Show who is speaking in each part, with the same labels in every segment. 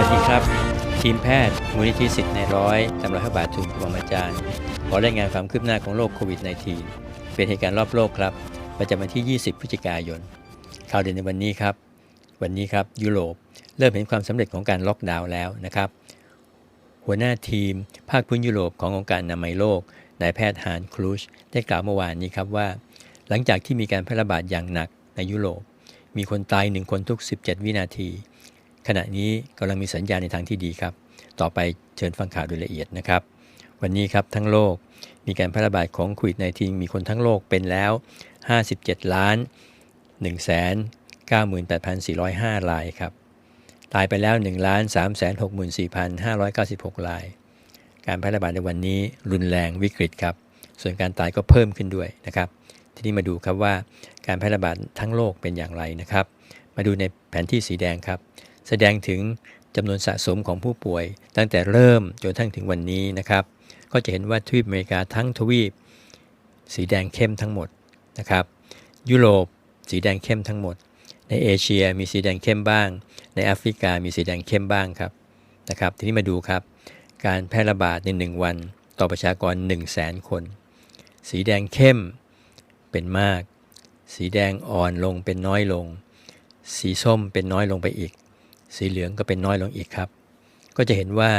Speaker 1: วัสดีครับ ทีมแพทย์มูลนิธิสิทธิ์ในร้อยตำรวจพระบาททุนปรมาจารย์ขอรายงานความคืบหน้าของโรคโควิด -19 เป็นเหตุการณ์รอบโลกครับ ประจำวันที่ 20 พฤศจิกายน ข่าวเด่นในวันนี้ครับ วันนี้ครับยุโรปเริ่มเห็นความสำเร็จของการล็อกดาวน์แล้วนะครับ หัวหน้าทีม ภาคพื้นยุโรปขององค์การอนามัยโลกนายแพทย์ฮานคลูชได้กล่าวเมื่อวานนี้ครับว่า หลังจากที่มีการแพร่ระบาดอย่างหนักในยุโรป มีคนตายหนึ่งคนทุก 17 วินาที ขณะนี้กำลังมีสัญญาณในทางที่ดีครับ ต่อไปเชิญฟังข่าวโดยละเอียดนะครับ วันนี้ครับทั้งโลกมีการแพร่ระบาดของโควิด -19 มีคนทั้งโลกเป็นแล้ว 57 ล้าน1แสน98,405รายครับ ตายไปแล้ว1ล้าน3 6 4 596 ราย การแพร่ระบาดในวันนี้รุนแรงวิกฤตครับ ส่วนการตายก็เพิ่มขึ้นด้วยนะครับ ทีนี้มาดูครับว่าการแพร่ระบาดทั้งโลกเป็นอย่างไรนะครับ มาดูในแผนที่สีแดงครับ แสดงถึงจำนวนสะสมของผู้ป่วย ตั้งแต่เริ่มจนทั้งถึงวันนี้นะครับ ก็จะเห็นว่าทวีปอเมริกาทั้งทวีป สีแดงเข้มทั้งหมดนะครับ ยุโรปสีแดงเข้มทั้งหมด ในเอเชียมีสีแดงเข้มบ้าง ในแอฟริกามีสีแดงเข้มบ้างครับนะครับ ทีนี้มาดูครับ การแพร่ระบาดใน 1 วัน ต่อประชากร 1 0 0 0 0แสนคน สีแดงเข้มเป็นมาก สีแดงอ่อนลงเป็นน้อยลง สีส้มเป็นน้อยลงไปอีก สีเหลืองก็เป็นน้อยลงอีกครับ ก็จะเห็นว่า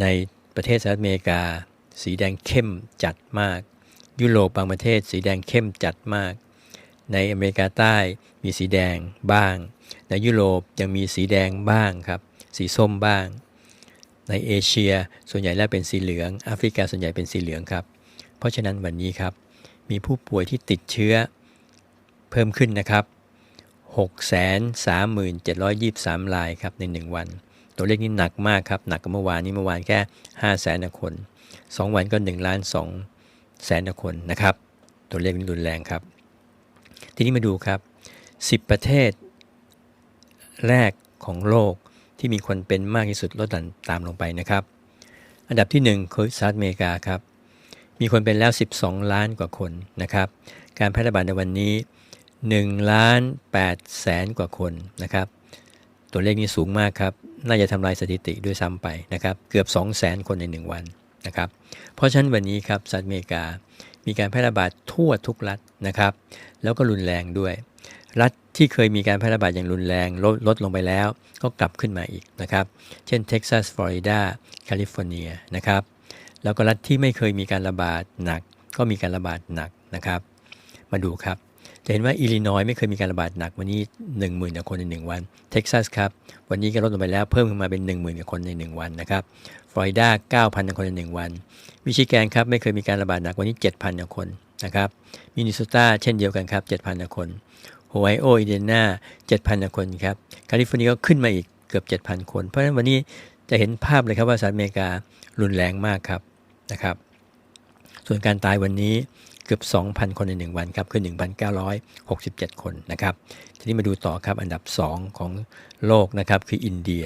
Speaker 1: ในประเทศสหรัฐอเมริกา สีแดงเข้มจัดมาก ยุโรปบางประเทศ สีแดงเข้มจัดมาก ในอเมริกาใต้มีสีแดงบ้าง ในยุโรปยังมีสีแดงบ้างครับ สีส้มบ้าง ในเอเชียส่วนใหญ่แล้วเป็นสีเหลืองแอฟริกาส่วนใหญ่เป็นสีเหลืองครับ เพราะฉะนั้นวันนี้ครับมีผู้ป่วยที่ติดเชื้อเพิ่มขึ้นนะครับ 637,23 รายครับใน 1 วัน ตัวเลขนี้หนักมากครับ หนักกว่าเมื่อวานนี้เมื่อวานแค่5แสนคน 2 วันก็1ล้าน2แสนคนนะครับ ตัวเลขนี้รุนแรงครับ ทีนี้มาดูครับ 10 ประเทศแรกของโลกที่มีคนเป็นมากที่สุดลดหลั่นตามลงไปนะครับ อันดับที่ 1 คือสหรัฐอเมริกาครับ มีคนเป็นแล้ว 12 ล้านกว่าคนนะครับ การแพร่ระบาดในวันนี้ 1ล้าน8แสนกว่าคนนะครับ ตัวเลขนี้สูงมากครับ น่าจะทำลายสถิติด้วยซ้ำไปนะครับ เกือบ 2 0 0แสนคนใน 1 วันนะครับ เพราะฉะนั้นวันนี้ครับสหรัฐอเมริกา มีการแพร่ระบาดทั่วทุกรัฐนะครับ แล้วก็รุนแรงด้วย รัฐที่เคยมีการแพร่ระบาดอย่างรุนแรงลดลดลงไปแล้ว ก็กลับขึ้นมาอีกนะครับ เช่นเท็กซัส ฟลอริดา แคลิฟอร์เนียนะครับ แล้วก็รัฐที่ไม่เคยมีการระบาดหนัก ก็มีการระบาดหนักนะครับ มาดูครับ จะเห็นว่าอิลลินอยไม่เคยมีการระบาดหนักวันนี้ 1 0,000กว่าคนใน 1 วัน เท็กซัสครับ วันนี้ก็ลดลงไปแล้วเพิ่มขึ้นมาเป็น 10,000กว่าคนใน 1 วันนะครับฟลอริดา9,000คนใน 1 วันมิชิแกนครับไม่เคยมีการระบาดหนักวันนี้ 7,000กว่าคนนะครับมินนิโซตาเช่นเดียวกันครับ7,000กว่าคนโฮไวโออินเดียนา7,000กว่าคนครับแคลิฟอร์เนียก็ขึ้นมาอีกเกือบ 7,000 คน เพราะฉะนั้นวันนี้จะเห็นภาพเลยครับว่าสหรัฐอเมริการุนแรงมากครับนะครับ ส่วนการตายวันนี้ เกือบ 2,000 คนใน 1 วันครับ คือ 1,967 คนนะครับ ทีนี้มาดูต่อครับอันดับ 2 ของโลกนะครับ คืออินเดีย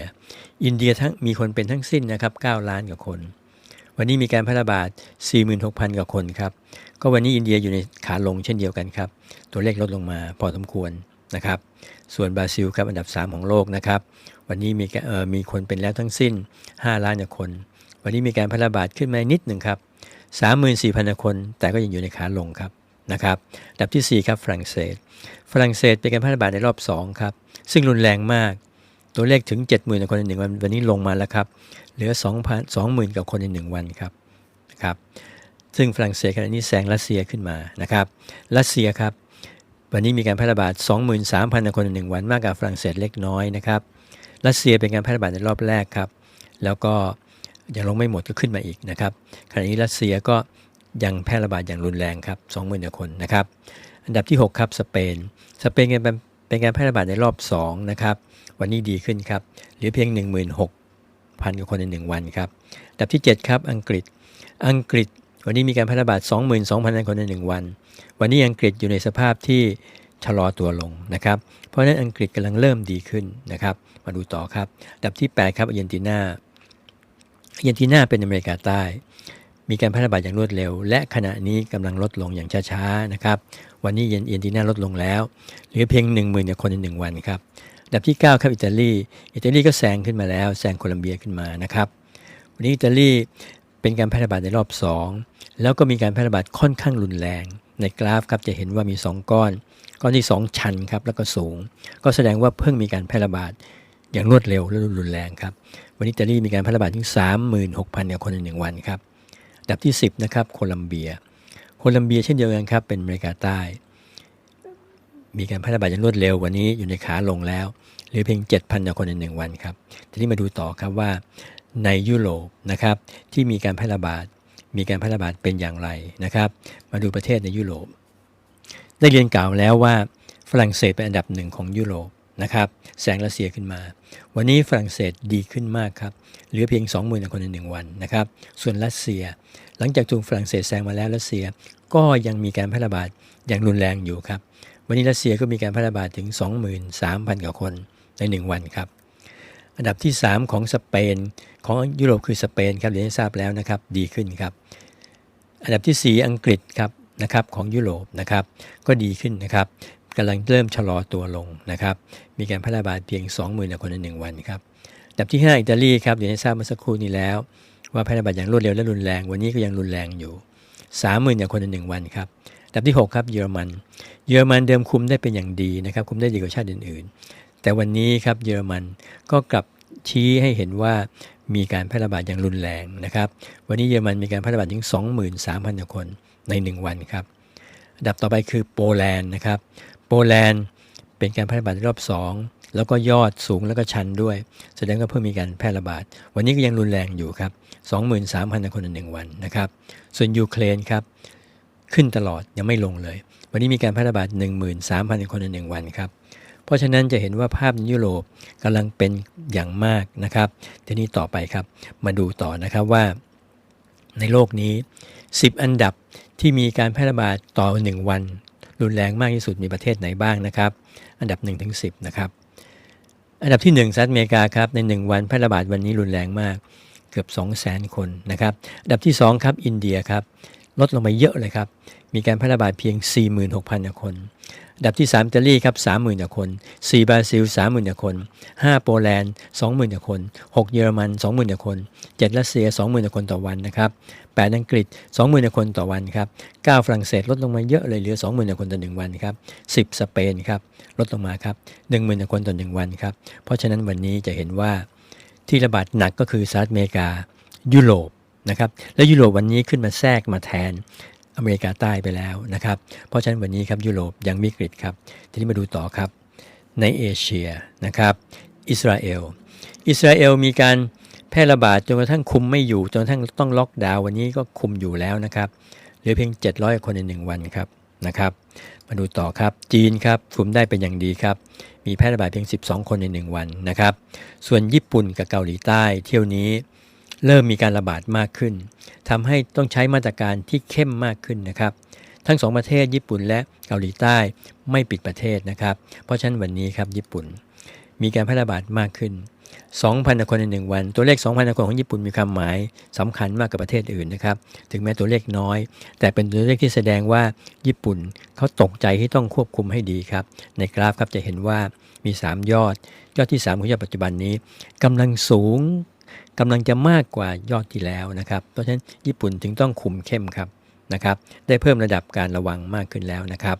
Speaker 1: อินเดียทั้งมีคนเป็นทั้งสิ้นนะครับ 9 ล้านกว่าคน วันนี้มีการแพร่ระบาด 46,000 กว่าคนครับ ก็วันนี้อินเดียอยู่ในขาลงเช่นเดียวกันครับ ตัวเลขลดลงมาพอสมควรนะครับ ส่วนบราซิลครับอันดับ 3 ของโลกนะครับ วันนี้มีเออมีคนเป็นแล้วทั้งสิ้น 5 ล้านกว่าคน วันนี้มีการแพร่ระบาดขึ้นมานิดหนึ่งครับ 34,000 คน แต่ก็ยังอยู่ในขาลงครับนะครับอันดับที่ 4 ครับฝรั่งเศส ฝรั่งเศสเป็นการแพร่ระบาดในรอบ 2 ครับ ซึ่งรุนแรงมาก ตัวเลขถึง 70,000คนในหนึ่งวัน วันนี้ลงมาแล้วครับ เหลือ 2,000 20,000กว่าคนใน1วันครับนะครับซึ่งฝรั่งเศสขณะนี้แซงรัสเซียขึ้นมานะครับรัสเซียครับ วันนี้มีการแพร่ระบาด 23,000 คนในหนึ่งวันมากกว่าฝรั่งเศสเล็กน้อยนะครับรัสเซียเป็นการแพร่ระบาดในรอบแรกครับ แล้วก็ ยังลงไม่หมดก็ขึ้นมาอีกนะครับขณะนี้รัสเซียก็ยังแพร่ระบาดอย่างรุนแรงครับ20,000กว่าคนนะครับอันดับที่ 6 ครับสเปน สเปนเป็นเป็นการแพร่ระบาดในรอบ 2 นะครับ วันนี้ดีขึ้นครับเหลือเพียง 16,000กว่าคนใน 1 วันครับอันดับที่ 7 ครับอังกฤษอังกฤษวันนี้มีการแพร่ระบาด 22,000 คนใน 1 วัน วันนี้อังกฤษอยู่ในสภาพที่ชะลอตัวลงนะครับ เพราะฉะนั้นอังกฤษกำลังเริ่มดีขึ้นนะครับ มาดูต่อครับอันดับที่ 8 ครับอาร์เจนตินา อาร์เจนตินาเป็นอเมริกาใต้ มีการแพร่ระบาดอย่างรวดเร็ว และขณะนี้กำลังลดลงอย่างช้าๆนะครับวันนี้อาร์เจนตินาลดลงแล้วเหลือเพียง1 0,000คนใน1วันครับอันดับที่ 9 ครับอิตาลีอิตาลีก็แซงขึ้นมาแล้วแซงโคลัมเบียขึ้นมานะครับวันนี้อิตาลีเป็นการแพร่ระบาดในรอบ 2 แล้วก็มีการแพร่ระบาดค่อนข้างรุนแรง ในกราฟครับจะเห็นว่ามี 2 ก้อน ก้อนที่ 2 ชันครับแล้วก็สูง ก็แสดงว่าเพิ่งมีการแพร่ระบาด อย่างรวดเร็วและรุนแรงครับ วันนี้อิตาลีมีการแพร่ระบาดถึง 36,000กว่าคนในหนึ่งวันครับอันดับที่ 10นะครับโคลัมเบีย โคลัมเบียเช่นเดียวกันครับเป็นอเมริกาใต้ มีการแพร่ระบาดอย่างรวดเร็ววันนี้อยู่ในขาลงแล้วเหลือเพียง 7,000กว่าคนในหนึ่งวันครับทีนี้มาดูต่อครับว่าในยุโรปนะครับที่มีการแพร่ระบาดมีการแพร่ระบาดเป็นอย่างไรนะครับ มาดูประเทศในยุโรป ได้เรียนกล่าวแล้วว่าฝรั่งเศสเป็นอันดับหนึ่งของยุโรป นะครับแซงรัสเซียขึ้นมา วันนี้ฝรั่งเศสดีขึ้นมากครับเหลือเพียง 20,000คนในหนึ่งวันนะครับส่วนรัสเซีย หลังจากถูกฝรั่งเศสแซงมาแล้วรัสเซียก็ยังมีการแพร่ระบาดอย่างรุนแรงอยู่ครับวันนี้รัสเซียก็มีการแพร่ระบาดถึง 23,000กว่าคนใน 1 วันครับอันดับที่ 3 ของสเปนของยุโรปคือสเปนครับเรียนให้ทราบแล้วนะครับดีขึ้นครับอันดับที่ 4 อังกฤษครับนะครับของยุโรปนะครับก็ดีขึ้นนะครับ กำลังเริ่มชะลอตัวลงนะครับ มีการแพร่ระบาดเพียง 20,000กว่าคนใน1วันครับดับที่ 5 อิตาลีครับเรียนให้ทราบเมื่อสักครู่นี้แล้ว ว่าแพร่ระบาดอย่างรวดเร็วและรุนแรง วันนี้ก็ยังรุนแรงอยู่ 30,000กว่าคนใน1วันครับดับที่ 6 ครับเยอรมัน เยอรมันเดิมคุมได้เป็นอย่างดีนะครับ คุมได้ดีกว่าชาติอื่นๆ แต่วันนี้ครับเยอรมันก็กลับชี้ให้เห็นว่ามีการแพร่ระบาดอย่างรุนแรงนะครับ วันนี้เยอรมันมีการแพร่ระบาดถึง 23,000กว่าคนใน 1 วันครับดับต่อไปคือโปแลนด์นะครับ โปแลนด์เป็นการแพร่ระบาดรอบ 2 แล้วก็ยอดสูงแล้วก็ชันด้วย แสดงว่าเพิ่มมีการแพร่ระบาด วันนี้ก็ยังรุนแรงอยู่ครับ 23,000 คนในหนึ่งวันนะครับ ส่วนยูเครนครับขึ้นตลอดยังไม่ลงเลย วันนี้มีการแพร่ระบาด 13,000 คนในหนึ่งวันครับเพราะฉะนั้นจะเห็นว่าภาพในยุโรปกำลังเป็นอย่างมากนะครับทีนี้ต่อไปครับ มาดูต่อนะครับว่า ในโลกนี้ 10 อันดับที่มีการแพร่ระบาดต่อ 1 วัน รุนแรงมากที่สุดมีประเทศไหนบ้างนะครับ อันดับ1ถึง10นะครับ อันดับที่1สหรัฐอเมริกาครับใน 1 วันแพร่ระบาดวันนี้รุนแรงมากเกือบ 2 0 0 0 0 0 คนนะครับ อันดับที่ 2 ครับ อินเดียครับ ลดลงไปเยอะเลยครับ มีการแพร่ระบาดเพียง 46,000กว่าคนอันดับที่ 3 อิตาลีครับ 30,000กว่าคน 4 บราซิล 30,000กว่าคน 5 โปแลนด์ 20,000กว่าคน 6 เยอรมัน 20,000กว่าคน 7 รัสเซีย 20,000กว่าคนต่อวันนะครับ 8 อังกฤษ 20,000กว่าคนต่อวันครับ 9 ฝรั่งเศสลดลงมาเยอะเลยเหลือ 20,000กว่าคนต่อ 1 วันครับ 10 สเปนครับลดลงมาครับ 10,000กว่าคนต่อ 1 วันครับ เพราะฉะนั้นวันนี้จะเห็นว่าที่ระบาดหนักก็คือสหรัฐอเมริกา ยุโรป นะครับและยุโรปวันนี้ขึ้นมาแทรกมาแทนอเมริกาใต้ไปแล้วนะครับเพราะฉะนั้นวันนี้ครับยุโรปยังวิกฤตครับทีนี้มาดูต่อครับในเอเชียนะครับอิสราเอลอิสราเอลมีการแพร่ระบาดจนกระทั่งคุมไม่อยู่จนกระทั่งต้องล็อกดาวน์วันนี้ก็คุมอยู่แล้วนะครับเหลือเพียง 700 คนใน 1 วันครับนะครับมาดูต่อครับจีนครับคุมได้เป็นอย่างดีครับ มีแพร่ระบาดเพียง 12 คนใน 1 วันนะครับ ส่วนญี่ปุ่นกับเกาหลีใต้เที่ยวนี้ เริ่มมีการระบาดมากขึ้นทำให้ต้องใช้มาตรการที่เข้มมากขึ้นนะครับ ทั้งสองประเทศญี่ปุ่นและเกาหลีใต้ไม่ปิดประเทศนะครับ เพราะฉะนั้นวันนี้ครับญี่ปุ่น มีการแพร่ระบาดมากขึ้น 2,000 คนใน1วัน ตัวเลข 2,000 คนของญี่ปุ่นมีความหมายสำคัญมากกว่าประเทศอื่นนะครับ ถึงแม้ตัวเลขน้อย แต่เป็นตัวเลขที่แสดงว่าญี่ปุ่นเขาตกใจที่ต้องควบคุมให้ดีครับ ในกราฟครับจะเห็นว่ามี 3 ยอด ยอดที่ 3 ของยอดปัจจุบันนี้กำลังสูง กำลังจะมากกว่ายอดที่แล้วนะครับ เพราะฉะนั้นญี่ปุ่นถึงต้องคุมเข้มครับนะครับได้เพิ่มระดับการระวังมากขึ้นแล้วนะครับ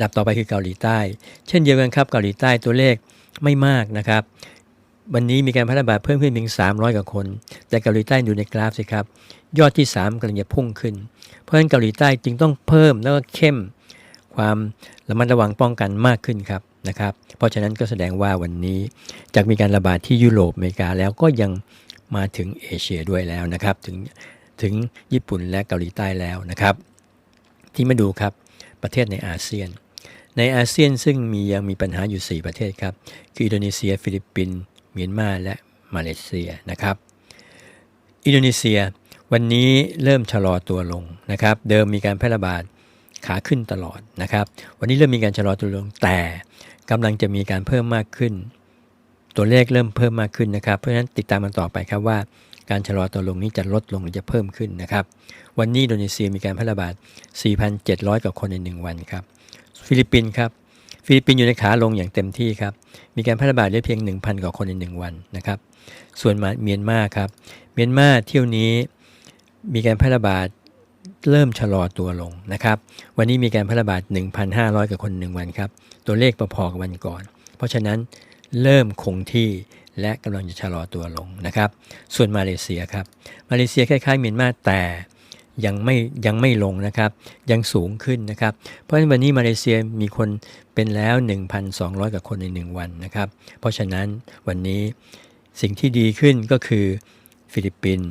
Speaker 1: ดับต่อไปคือเกาหลีใต้ เช่นเดียวกันครับเกาหลีใต้ตัวเลขไม่มากนะครับ วันนี้มีการพร่ระบาเพิ่มขึ้นเพียง 300 กว่าคน แต่เกาหลีใต้ดูในกราฟสิครับ ยอดที่ 3กำลังจะพุ่งขึ้น เพราะฉะนั้นเกาหลีใต้จึงต้องเพิ่มแล้วก็เข้มความระมัดระวังป้องกันมากขึ้นครับ นะครับ เพราะฉะนั้นก็แสดงว่าวันนี้จากมีการระบาดที่ยุโรปอเมริกาแล้วก็ยังมาถึงเอเชียด้วยแล้วนะครับ ถึงถึงญี่ปุ่นและเกาหลีใต้แล้วนะครับ ที่มาดูครับประเทศในอาเซียน ในอาเซียนซึ่งมียังมีปัญหาอยู่ 4 ประเทศครับ คืออินโดนีเซีย ฟิลิปปินส์เมียนมาและมาเลเซียนะครับ อินโดนีเซียวันนี้เริ่มชะลอตัวลงนะครับ เดิมมีการแพร่ระบาดขาขึ้นตลอดนะครับ วันนี้เริ่มมีการชะลอตัวลงแต่ กำลังจะมีการเพิ่มมากขึ้น ตัวเลขเริ่มเพิ่มมากขึ้นนะครับ เพราะฉะนั้นติดตามมันต่อไปครับว่าการชะลอตัวลงนี้จะลดลงหรือจะเพิ่มขึ้นนะครับ วันนี้อินโดนีเซียมีการแพร่ระบาด 4,700 กว่าคนใน 1 วันครับ ฟิลิปปินส์ครับ ฟิลิปปินส์อยู่ในขาลงอย่างเต็มที่ครับ มีการแพร่ระบาดได้เพียง 1,000 กว่าคนใน 1 วันนะครับ ส่วนมาเมียนมาครับ เมียนมาเที่ยวนี้มีการแพร่ระบาด เริ่มชะลอตัวลงนะครับ วันนี้มีการแพร่ระบาด 1,500กว่าคนใน1วันครับ ตัวเลขประพอกับวันก่อน เพราะฉะนั้นเริ่มคงที่และกำลังจะชะลอตัวลงนะครับ ส่วนมาเลเซียครับ มาเลเซียคล้ายๆเมียนมาแต่ยังไม่ยังไม่ลงนะครับ ยังสูงขึ้นนะครับ เพราะฉะนั้นวันนี้มาเลเซียมีคนเป็นแล้ว 1,200กว่าคนใน 1 วันนะครับ เพราะฉะนั้นวันนี้สิ่งที่ดีขึ้นก็คือฟิลิปปินส์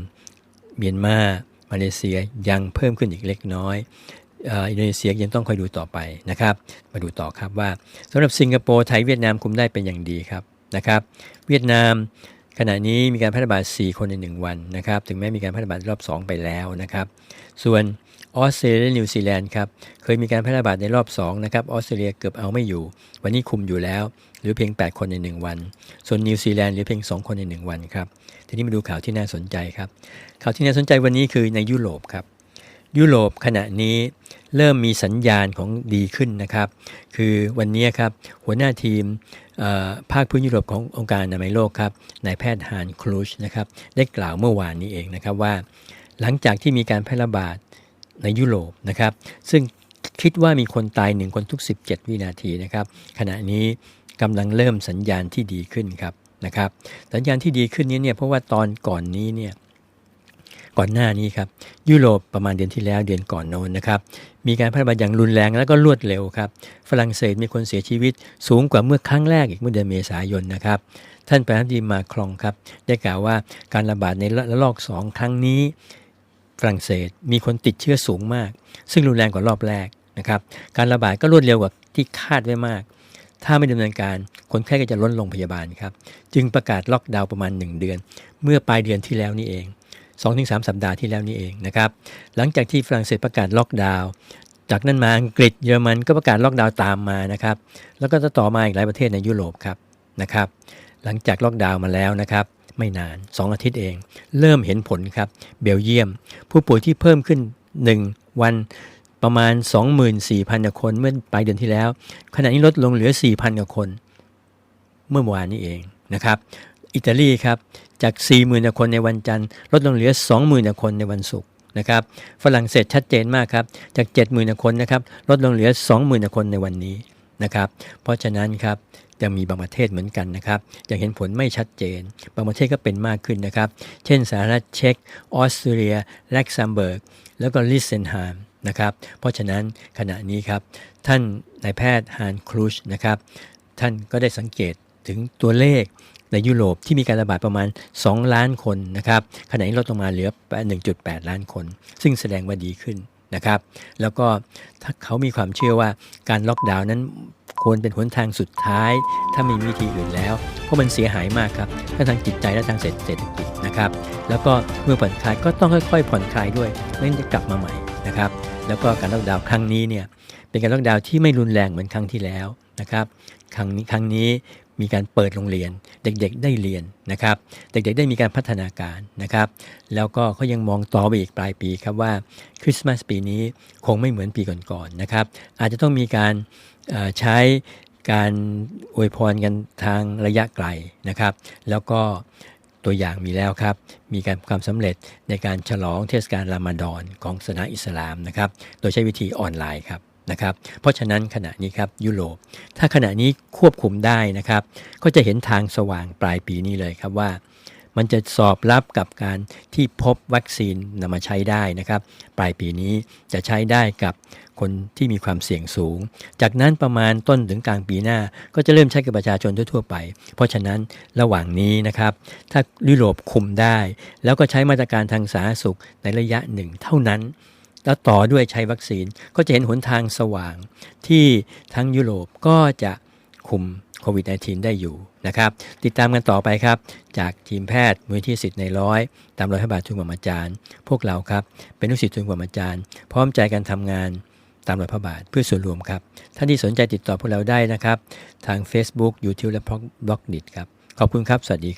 Speaker 1: เมียนมา มาเลเซียยังเพิ่มขึ้นอีกเล็กน้อยอินโดนีเซียยังต้องคอยดูต่อไปนะครับ มาดูต่อครับว่าสำหรับสิงคโปร์ไทยเวียดนามคุมได้เป็นอย่างดีครับนะครับ เวียดนามขณะนี้มีการแพร่ระบาด 4 คนใน 1 วันนะครับ ถึงแม้มีการแพร่ระบาดรอบ 2 ไปแล้วนะครับ ส่วนออสเตรเลียและนิวซีแลนด์ครับ เคยมีการแพร่ระบาดในรอบ 2 นะครับ ออสเตรเลียเกือบเอาไม่อยู่ วันนี้คุมอยู่แล้ว หรือเพียง 8 คนใน 1 วัน ส่วนนิวซีแลนด์หลือเพียง 2 คนใน 1 วันครับ ทีนี้มาดูข่าวที่น่าสนใจครับ ข่าวที่น่าสนใจวันนี้คือในยุโรปครับ ยุโรปขณะนี้เริ่มมีสัญญาณของดีขึ้นนะครับ คือวันนี้ครับหัวหน้าทีมภาคพื้นยุโรปขององค์การอนามัยโลกครับนายแพทย์ฮานคลูชนะครับได้กล่าวเมื่อวานนี้เองนะครับว่า หลังจากที่มีการแพร่ระบาดในยุโรปนะครับ ซึ่งคิดว่ามีคนตายหนึ่งคนทุก 17 วินาทีนะครับ ขณะนี้กำลังเริ่มสัญญาณที่ดีขึ้นครับ นะครับ สัญญาณที่ดีขึ้นนี้เนี่ยเพราะว่าตอนก่อนนี้เนี่ยก่อนหน้านี้ครับยุโรปประมาณเดือนที่แล้วเดือนก่อนโน้นนะครับมีการแพร่ระบาดอย่างรุนแรงแล้วก็รวดเร็วครับฝรั่งเศสมีคนเสียชีวิตสูงกว่าเมื่อครั้งแรกอีกเมื่อเดือนเมษายนนะครับท่านประธานดีมาครองครับ ได้กล่าวว่าการระบาดในระลอก2ครั้งนี้ ฝรั่งเศสมีคนติดเชื้อสูงมาก ซึ่งรุนแรงกว่ารอบแรกนะครับการระบาดก็รวดเร็วกว่าที่คาดไว้มาก ถ้าไม่ดำเนินการคนไข้ก็จะล้นโรงพยาบาลครับ จึงประกาศล็อกดาวน์ประมาณ 1 เดือน เมื่อปลายเดือนที่แล้วนี่เอง 2-3 สัปดาห์ที่แล้วนี่เองนะครับ หลังจากที่ฝรั่งเศสประกาศล็อกดาวน์จากนั้นมาอังกฤษเยอรมันก็ประกาศล็อกดาวน์ตามมานะครับ แล้วก็จะต่อมาอีกหลายประเทศในยุโรปครับนะครับ หลังจากล็อกดาวน์มาแล้วนะครับไม่นาน 2 อาทิตย์เอง เริ่มเห็นผลครับ เบลเยียม ผู้ป่วยที่เพิ่มขึ้น 1 วัน ประมาณ 24,000กว่าคนเมื่อปลายเดือนที่แล้ว ขณะนี้ลดลงเหลือ 4,000กว่าคน เมื่อวานนี้เองนะครับ อิตาลีครับจาก 40,000กว่าคนในวันจันทร์ลดลงเหลือ 20,000กว่าคนในวันศุกร์นะครับฝรั่งเศสชัดเจนมากครับจาก 70,000กว่าคนนะครับลดลงเหลือ 20,000กว่าคนในวันนี้นะครับ เพราะฉะนั้นครับยังมีบางประเทศเหมือนกันนะครับยังเห็นผลไม่ชัดเจน บางประเทศก็เป็นมากขึ้นนะครับ เช่นสหรัฐเช็กออสเตรเลียลักเซมเบิร์ก แล้วก็ลิเซนไฮม์ นะครับ เพราะฉะนั้นขณะนี้ครับ ท่านนายแพทย์ฮานครูชนะครับ ท่านก็ได้สังเกตถึงตัวเลขในยุโรปที่มีการระบาดประมาณ 2 ล้านคนนะครับขณะนี้ลดลงมาเหลือ 1.8 ล้านคน ซึ่งแสดงว่าดีขึ้นนะครับ แล้วก็ถ้าเขามีความเชื่อว่าการล็อกดาวน์นั้นควรเป็นหนทางสุดท้าย ถ้าม่มีวิธีอื่นแล้ว เพราะมันเสียหายมากครับทั้งทางจิตใจและทางเศรษฐกิจนะครับ แล้วก็เมื่อผ่อนคลายก็ต้องค่อยๆผ่อนคลายด้วยไม่งั้นจะกลับมาใหม่นะครับ แล้วก็การล็อกดาวน์ครั้งนี้เนี่ยเป็นการล็อกดาวน์ที่ไม่รุนแรงเหมือนครั้งที่แล้วนะครับครั้งนี้ครั้งนี้มีการเปิดโรงเรียน เด็กๆได้เรียนนะครับ เด็กๆได้มีการพัฒนาการนะครับ แล้วก็เขายังมองต่อไปอีกปลายปีครับว่าคริสต์มาสปีนี้คงไม่เหมือนปีก่อนๆนะครับ อาจจะต้องมีการใช้การอวยพรกันทางระยะไกลนะครับ แล้วก็ ตัวอย่างมีแล้วครับ มีการความสำเร็จในการฉลองเทศกาลรามาดอนของศาสนาอิสลามนะครับ โดยใช้วิธีออนไลน์ครับนะครับ เพราะฉะนั้นขณะนี้ครับยุโรป ถ้าขณะนี้ควบคุมได้นะครับ ก็จะเห็นทางสว่างปลายปีนี้เลยครับว่า มันจะสอบรับกับการที่พบวัคซีนนำมาใช้ได้นะครับ ปลายปีนี้จะใช้ได้กับ คนที่มีความเสี่ยงสูง จากนั้นประมาณต้นถึงกลางปีหน้า ก็จะเริ่มใช้กับประชาชนทั่วๆไป เพราะฉะนั้นระหว่างนี้นะครับ ถ้ายุโรปคุมได้ แล้วก็ใช้มาตรการทางสาธารณสุขในระยะหนึ่งเท่านั้น แล้วต่อด้วยใช้วัคซีนก็จะเห็นหนทางสว่าง ที่ทั้งยุโรปก็จะคุมโควิด -19 ได้อยู่นะครับ ติดตามกันต่อไปครับ จากทีมแพทย์มูลที่สิทธิ์ในร้อย ตามรอยพระบาททุนกว่าอาจารย์ พวกเราครับ เป็นลูกศิษย์ทุนกว่าอาจารย์ พร้อมใจกันทำงาน ตามรอยพระบาทเพื่อส่วนรวมครับ ท่านที่สนใจติดต่อพวกเราได้นะครับ ทาง Facebook YouTube และบล็อกดิครับ ขอบคุณครับ สวัสดีครับ